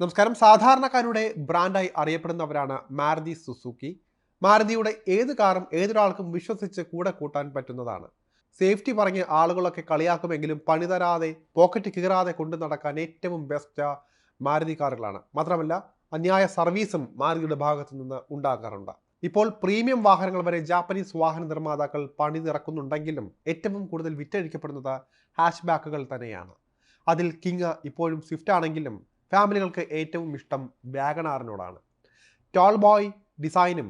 നമസ്കാരം. സാധാരണക്കാരുടെ ബ്രാൻഡായി അറിയപ്പെടുന്നവരാണ് മാരുതി സുസുക്കി. മാരുതിയുടെ ഏത് കാറും ഏതൊരാൾക്കും വിശ്വസിച്ച് കൂടെ കൂട്ടാൻ പറ്റുന്നതാണ്. സേഫ്റ്റി പറഞ്ഞ് ആളുകളൊക്കെ കളിയാക്കുമെങ്കിലും പണി തരാതെ പോക്കറ്റ് കീറാതെ കൊണ്ടു നടക്കാൻ ഏറ്റവും ബെസ്റ്റ് മാരുതി കാറുകളാണ്. മാത്രമല്ല അന്യായ സർവീസും മാരുതിയുടെ ഭാഗത്തു നിന്ന് ഉണ്ടാകാറുണ്ട്. ഇപ്പോൾ പ്രീമിയം വാഹനങ്ങൾ വരെ ജാപ്പനീസ് വാഹന നിർമ്മാതാക്കൾ പണി പണിതിറക്കുന്നുണ്ടെങ്കിലും ഏറ്റവും കൂടുതൽ വിറ്റഴിക്കപ്പെടുന്നത് ഹാഷ് ബാക്കുകൾ തന്നെയാണ്. അതിൽ കിങ് ഇപ്പോഴും സ്വിഫ്റ്റ് ആണെങ്കിലും ഫാമിലികൾക്ക് ഏറ്റവും ഇഷ്ടം വാഗണാറിനോടാണ്. ടോൾ ബോയ് ഡിസൈനും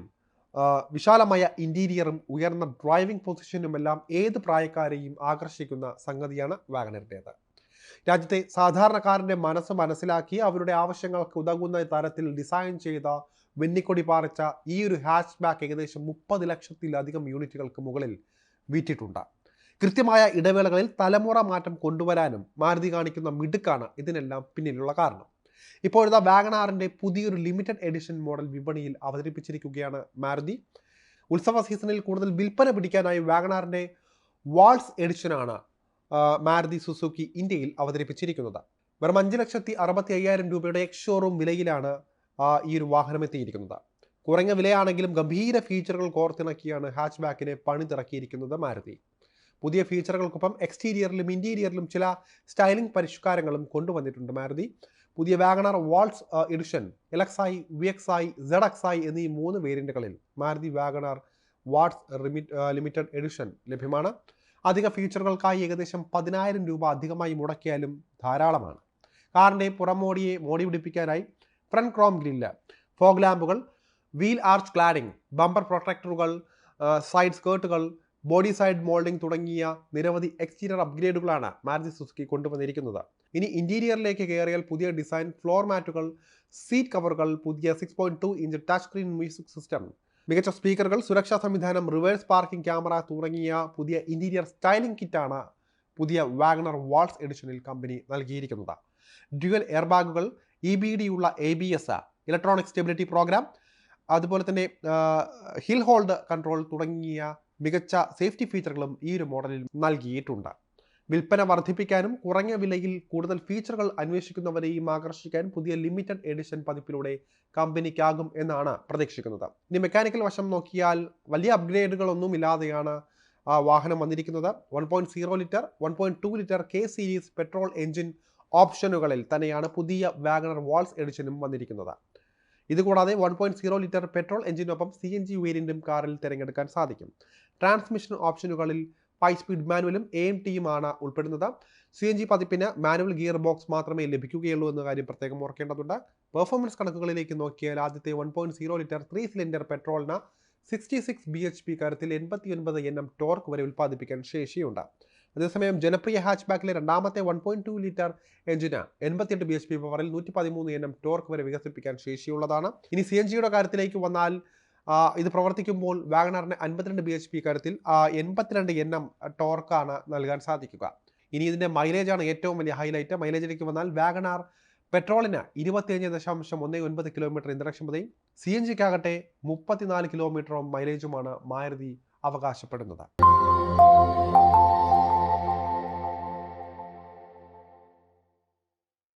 വിശാലമായ ഇന്റീരിയറും ഉയർന്ന ഡ്രൈവിംഗ് പൊസിഷനുമെല്ലാം ഏത് പ്രായക്കാരെയും ആകർഷിക്കുന്ന സംഗതിയാണ് വാഗണറിന്റേത് രാജ്യത്തെ സാധാരണക്കാരന്റെ മനസ്സ് മനസ്സിലാക്കി അവരുടെ ആവശ്യങ്ങൾക്ക് ഉതകുന്ന തരത്തിൽ ഡിസൈൻ ചെയ്ത വെന്നിക്കൊടി പാറിച്ച ഈ ഒരു ഹാച്ച് ബാക്ക് ഏകദേശം മുപ്പത് ലക്ഷത്തിലധികം യൂണിറ്റുകൾക്ക് മുകളിൽ വിറ്റിട്ടുണ്ട് കൃത്യമായ ഇടവേളകളിൽ തലമുറ മാറ്റം കൊണ്ടുവരാനും മാരുതി കാണിക്കുന്ന മിടുക്കാണ് ഇതിനെല്ലാം പിന്നിലുള്ള കാരണം. ഇപ്പോഴത്തെ വാഗണാറിന്റെ പുതിയൊരു ലിമിറ്റഡ് എഡിഷൻ മോഡൽ വിപണിയിൽ അവതരിപ്പിച്ചിരിക്കുകയാണ് മാരുതി. ഉത്സവ സീസണിൽ കൂടുതൽ വിൽപ്പന പിടിക്കാനായി വാഗണാറിന്റെ വാൾസ് എഡിഷനാണ് മാരുതി സുസുക്കി ഇന്ത്യയിൽ അവതരിപ്പിച്ചിരിക്കുന്നത്. വെറും അഞ്ച് ലക്ഷത്തി അറുപത്തി അയ്യായിരം രൂപയുടെ എക്സ് ഷോറൂം വിലയിലാണ് ഈ ഒരു വാഹനം എത്തിയിരിക്കുന്നത്. കുറഞ്ഞ വിലയാണെങ്കിലും ഗംഭീര ഫീച്ചറുകൾ കോർത്തിണക്കിയാണ് ഹാച്ച് ബാക്കിനെ പണിതിറക്കിയിരിക്കുന്നത് മാരുതി. പുതിയ ഫീച്ചറുകൾക്കൊപ്പം എക്സ്റ്റീരിയറിലും ഇന്റീരിയറിലും ചില സ്റ്റൈലിംഗ് പരിഷ്കാരങ്ങളും കൊണ്ടുവന്നിട്ടുണ്ട് മാരുതി. പുതിയ WagonR Waltz edition എലക്സായി V X Z X I എന്നീ മൂന്ന് വേരിയന്റുകളിൽ Maruti WagonR Waltz limited edition ലഭ്യമാണ്. അധിക ഫീച്ചറുകൾക്കായി ഏകദേശം പതിനായിരം രൂപ അധികമായി മുടക്കിയാലും ധാരാളമാണ്. കാറിന്റെ പുറമോടിയെ മോടി പിടിപ്പിക്കാനായി ഫ്രണ്ട് ക്രോം ഗ്രില്ല് ഫോഗ് ലാമ്പുകൾ വീൽ ആർച്ച് ക്ലാഡിംഗ് ബമ്പർ പ്രൊട്ടക്ടറുകൾ സൈഡ് സ്കേർട്ടുകൾ ബോഡി സൈഡ് മോൾഡിംഗ് തുടങ്ങിയ നിരവധി എക്സ്റ്റീരിയർ അപ്ഗ്രേഡുകളാണ് മാരുതി സുസുക്കി കൊണ്ടുവന്നിരിക്കുന്നത്. ഇനി ഇന്റീരിയറിലേക്ക് കയറിയാൽ പുതിയ ഡിസൈൻ ഫ്ലോർ മാറ്റുകൾ സീറ്റ് കവറുകൾ പുതിയ six point two inch touch screen music system മികച്ച സ്പീക്കറുകൾ സുരക്ഷാ സംവിധാനം റിവേഴ്സ് പാർക്കിംഗ് ക്യാമറ തുടങ്ങിയ പുതിയ ഇന്റീരിയർ സ്റ്റൈലിംഗ് കിറ്റാണ് പുതിയ വാഗണർ വാൾസ് എഡിഷനിൽ കമ്പനി നൽകിയിരിക്കുന്നത്. ഡ്യുവൽ എയർ ബാഗുകൾ ഇ ബി ഡി ഉള്ള A B S electronic stability programme അതുപോലെ തന്നെ ഹിൽ ഹോൾഡ് കൺട്രോൾ തുടങ്ങിയ മികച്ച സേഫ്റ്റി ഫീച്ചറുകളും ഈ ഒരു മോഡലിൽ നൽകിയിട്ടുണ്ട്. വിൽപ്പന വർദ്ധിപ്പിക്കാനും കുറഞ്ഞ വിലയിൽ കൂടുതൽ ഫീച്ചറുകൾ അന്വേഷിക്കുന്നവരെയും ആകർഷിക്കാൻ പുതിയ ലിമിറ്റഡ് എഡിഷൻ പതിപ്പിലൂടെ കമ്പനിക്കാകും എന്നാണ് പ്രതീക്ഷിക്കുന്നത്. ഇനി മെക്കാനിക്കൽ വശം നോക്കിയാൽ വലിയ അപ്ഗ്രേഡുകളൊന്നും ഇല്ലാതെയാണ് ആ വാഹനം വന്നിരിക്കുന്നത്. One point zero litre one point two litre K series petrol engine ഓപ്ഷനുകളിൽ തന്നെയാണ് പുതിയ വാഗണർ വാൾസ് എഡിഷനും വന്നിരിക്കുന്നത്. ഇതുകൂടാതെ one point zero litre petrol എഞ്ചിനൊപ്പം C N G വേരിയന്റും കാറിൽ തിരഞ്ഞെടുക്കാൻ സാധിക്കും. ട്രാൻസ്മിഷൻ ഓപ്ഷനുകളിൽ ഫൈവ് സ്പീഡ് മാനുവലും എ എം ടിയുമാണ് ഉൾപ്പെടുന്നത്. സി എൻ ജി പതിപ്പിന് മാനുവൽ ഗിയർ ബോക്സ് മാത്രമേ ലഭിക്കുകയുള്ളൂ എന്ന കാര്യം പ്രത്യേകം ഓർക്കേണ്ടതുണ്ട്. പെർഫോമൻസ് കണക്കുകളിലേക്ക് നോക്കിയാൽ ആദ്യത്തെ one point zero litre three cylinder പെട്രോളിന് sixty six B H P കാര്യത്തിൽ എൺപത്തി ഒൻപത് എൻ എം ടോർക്ക് വരെ ഉൽപ്പാദിപ്പിക്കാൻ ശേഷിയുണ്ട്. അതേസമയം ജനപ്രിയ ഹാച്ച് ബാക്കിലെ രണ്ടാമത്തെ വൺ പോയിന്റ് ടു ലിറ്റർ എഞ്ചിന് എൺപത്തിയെട്ട് ബി എച്ച് പി പവറിൽ നൂറ്റി പതിമൂന്ന് എൻ എം ടോർക്ക് വരെ വികസിപ്പിക്കാൻ ശേഷിയുള്ളതാണ്. ഇനി സി എൻ ജിയുടെ കാര്യത്തിലേക്ക് വന്നാൽ ഇത് പ്രവർത്തിക്കുമ്പോൾ വാഗണറിന് അൻപത്തിരണ്ട് ബി എച്ച് പി കാര്യത്തിൽ എൺപത്തിരണ്ട് എൻ എം ടോർക്കാണ് നൽകാൻ സാധിക്കുക. ഇനി ഇതിന്റെ മൈലേജാണ് ഏറ്റവും വലിയ ഹൈലൈറ്റ് മൈലേജിലേക്ക് വന്നാൽ വാഗണാർ പെട്രോളിന് ഇരുപത്തിയഞ്ച് ദശാംശം ഒന്ന് ഒൻപത് കിലോമീറ്റർ ഇന്ധനക്ഷമതയും സി എൻ ജിക്കാകട്ടെ മുപ്പത്തിനാല് കിലോമീറ്ററും മൈലേജുമാണ് മാരുതി അവകാശപ്പെടുന്നത്.